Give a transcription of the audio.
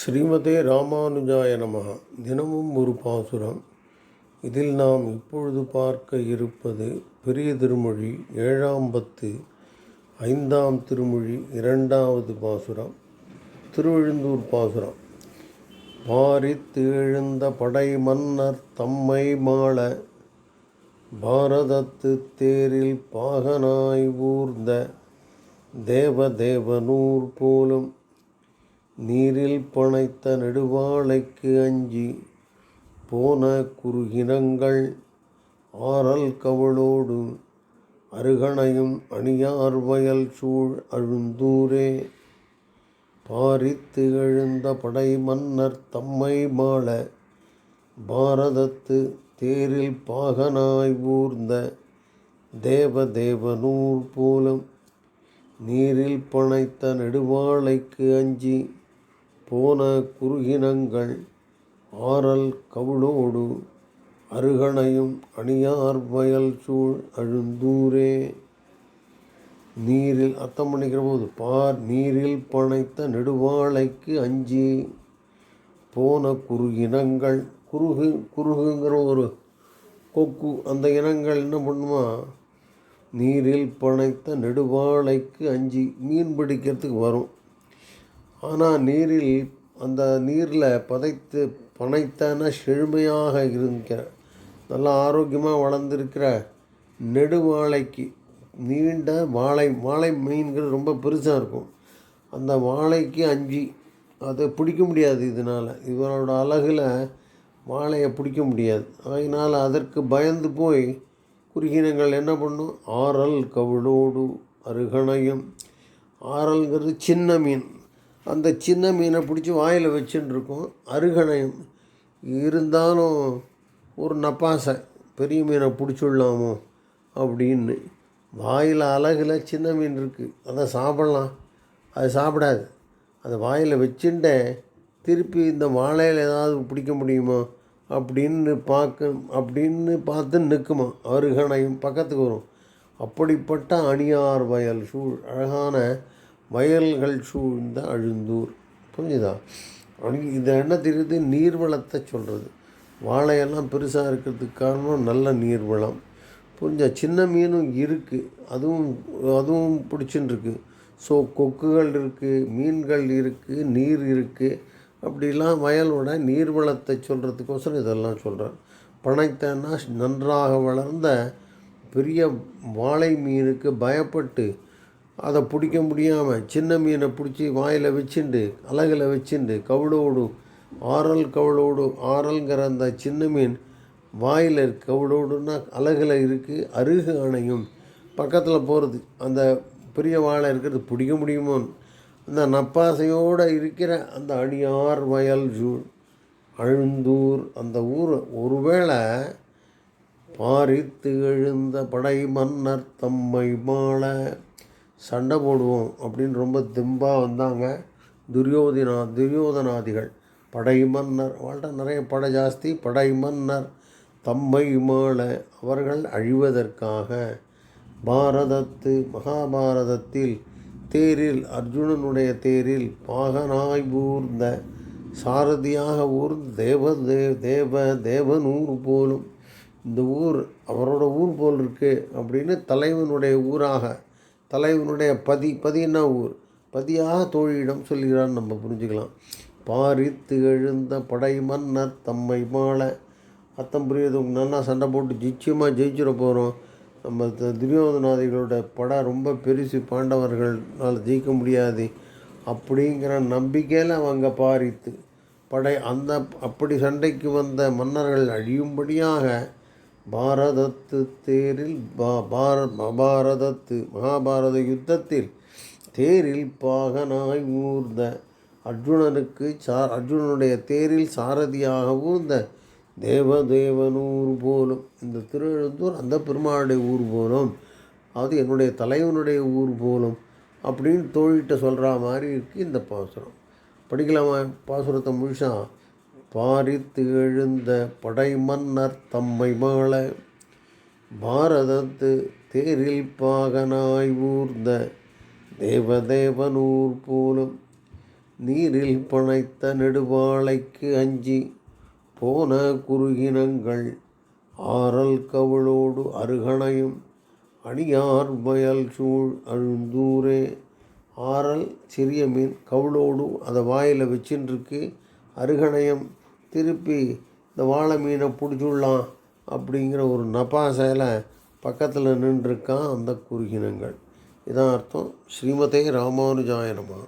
ஸ்ரீமதே ராமானுஜாய நமகா தினமும் ஒரு பாசுரம். இதில் நாம் இப்பொழுது பார்க்க இருப்பது பெரிய திருமொழி ஏழாம் பத்து ஐந்தாம் திருமொழி இரண்டாவது பாசுரம் திருவெழுந்தூர் பாசுரம். பாரித்து எழுந்த படை மன்னர் தம்மை மாள பாரதத்து தேரில் பாகனாய் ஊர்ந்த தேவதேவனூர் போலும் நீரில் பனைத்த நெடுவாளைக்கு அஞ்சி போன குறுகினங்கள் ஆரல் கவளோடு அருகணையும் அணியார் வயல் சூழ் அழுந்தூரே. பாரித்து எழுந்த படை மன்னர் தம்மை மாள பாரதத்து தேரில் பாகனாய் ஊர்ந்த தேவதேவனூர் போலும் நீரில் பனைத்த நெடுவாளைக்கு அஞ்சி போன குறுகினங்கள் ஆரல் கவுளோடு அருகணையும் அணியார் வயல் சூழ் அழுந்தூரே. நீரில் அர்த்தம் பண்ணிக்கிற போது பார் நீரில் பனைத்த நெடுவாளைக்கு அஞ்சி. போன குறுகினங்கள் குறுகு குறுகுங்கிற ஒரு கொக்கு அந்த இனங்கள் என்ன பண்ணுமா? நீரில் பனைத்த நெடுவாளைக்கு அஞ்சி மீன் பிடிக்கிறதுக்கு வரும். ஆனால் நீரில் அந்த நீரில் பதைத்து பனைத்தான செழுமையாக இருக்கிற நல்லா ஆரோக்கியமாக வளர்ந்துருக்கிற நெடுவாழைக்கு நீண்ட வாழை வாழை மீன்கள் ரொம்ப பெருசாக இருக்கும். அந்த வாழைக்கு அஞ்சு. அதை பிடிக்க முடியாது இதனால். இவரோட அழகில் வாழையை பிடிக்க முடியாது. அதனால் அதற்கு பயந்து போய் குறுகினங்கள் என்ன பண்ணும்? ஆறல் கவிழோடு அருகணையும். ஆறல்ங்கிறது சின்ன மீன். அந்த சின்ன மீனை பிடிச்சி வாயில் வச்சுன்னு இருக்கும் அருகணையும் இருந்தாலும் ஒரு நப்பாசை பெரிய மீனை பிடிச்சிடலாமோ? அப்படின்னு. வாயில் அழகில் சின்ன மீன் இருக்குது அதை சாப்பிட்லாம். அது சாப்பிடாது. அதை வாயில் வச்சுட்டே திருப்பி இந்த வாழையில் ஏதாவது பிடிக்க முடியுமா? அப்படின்னு பார்க்க அப்படின்னு பார்த்து நிற்குமா? அருகணையும் பக்கத்துக்கு வரும். அப்படிப்பட்ட அணியார் வயல் சூழ் அழகான வயல்கள் சூழ்ந்த அழுந்தூர். புரிஞ்சுதா? அன்றைக்கி இது என்ன தெரியுது? நீர்வளத்தை சொல்கிறது வாழையெல்லாம் பெருசாக இருக்கிறதுக்கு காரணம் நல்ல நீர்வளம். புரிஞ்சா? சின்ன மீனும் இருக்குது அதுவும் அதுவும் பிடிச்சின்னு ஸோ கொக்குகள் இருக்குது மீன்கள் இருக்குது நீர் இருக்குது அப்படிலாம் வயலோட நீர்வளத்தை சொல்கிறதுக்கோசரம் இதெல்லாம் சொல்கிறேன் பனைத்தன்னா நன்றாக வளர்ந்த பெரிய வாழை மீனுக்கு பயப்பட்டு அதை பிடிக்க முடியாமல் சின்ன மீனை பிடிச்சி வாயில் வச்சுண்டு அலகில் வச்சுண்டு கவுளோடு ஆரல் கவுளோடு ஆரல்ங்கிற அந்த சின்ன மீன் வாயில் கவுளோடுன்னா அலகில் இருக்குது அருகு அணையும். பக்கத்தில் போகிறது அந்த பெரிய வாழை இருக்கிறது பிடிக்க முடியுமோ? அந்த நப்பாசையோடு இருக்கிற அந்த அணியார் வயல் ஜூழ் அழுந்தூர் அந்த ஊர் ஒருவேளை பாரித்து எழுந்த படை மன்னர் தம்மை மாள சண்டை போடுவோம் அப்படின்னு ரொம்ப தெம்பாக வந்தாங்க. துரியோதினா துரியோதனாதிகள். படை மன்னர் அவள்கிட்ட நிறைய படை ஜாஸ்தி. படை மன்னர் தம்மை மாள. அவர்கள் அழிவதற்காக பாரதத்து மகாபாரதத்தில் தேரில் அர்ஜுனனுடைய தேரில் பாகனாய் ஊர்ந்த சாரதியாக ஊர்ந்த தேவ தேவ தேவ தேவனூர் போலும். இந்த ஊர் அவரோட ஊர் போல் இருக்கு அப்படின்னு தலைவனுடைய ஊராக தலைவனுடைய பதி பதினா ஊர்? பதியாக தோழியிடம் சொல்கிறான்னு நம்ம புரிஞ்சுக்கலாம். பாரித்து எழுந்த படை மன்னர் தம்மை மாலை அத்தம் புரியுது நல்லா சண்டை போட்டு நிச்சயமாக ஜெயிச்சிட போகிறோம் நம்ம துரியோதனாதிகளோட படம் ரொம்ப பெருசு. பாண்டவர்களால் ஜெயிக்க முடியாது. அப்படிங்கிற நம்பிக்கையில் அவங்க பாரித்து படை அந்த அப்படி சண்டைக்கு வந்த மன்னர்கள் அழியும்படியாக பாரதத்து தேரில் பா பார மபாரதத்து மகாபாரத யுத்தத்தில் தேரில் பாகனாய் ஊர்ந்த அர்ஜுனனுக்கு சா அர்ஜுனனுடைய தேரில் சாரதியாக ஊர்ந்த தேவதேவனூர் போலும் இந்த திருவெழுந்தூர் அந்த பெருமாளுடைய ஊர் போலும் அது என்னுடைய தலைவனுடைய ஊர் போலும் அப்படின்னு தோழிட்ட சொல்கிற மாதிரி இருக்குது இந்த பாசுரம். படிக்கலாமா? பாசுரத்தை முழுசாக பாரித்து எழுந்த படை மன்னர் தம்மை மாள பாரதத்து தேரில் பாகனாய் ஊர்ந்த தேவதேவனூர் போலும் நீரில் பனைத்த நெடுவாளைக்கு அஞ்சி போன குறுகினங்கள் ஆரல் கவுளோடு அருகணையும் அணியார் வயல் சூழ் அழுந்தூரே. ஆறல் சிறிய மீன் கவுளோடு அதை வாயில் வச்சுட்டுருக்கு அருகணையம் திருப்பி இந்த வாழை மீனை பிடிச்சுடலாம் அப்படிங்கிற ஒரு நபாசையில் பக்கத்தில் நின்றுருக்கான் அந்த குறுகினங்கள். இதான் அர்த்தம் ஸ்ரீமதே ராமானுஜாயனமா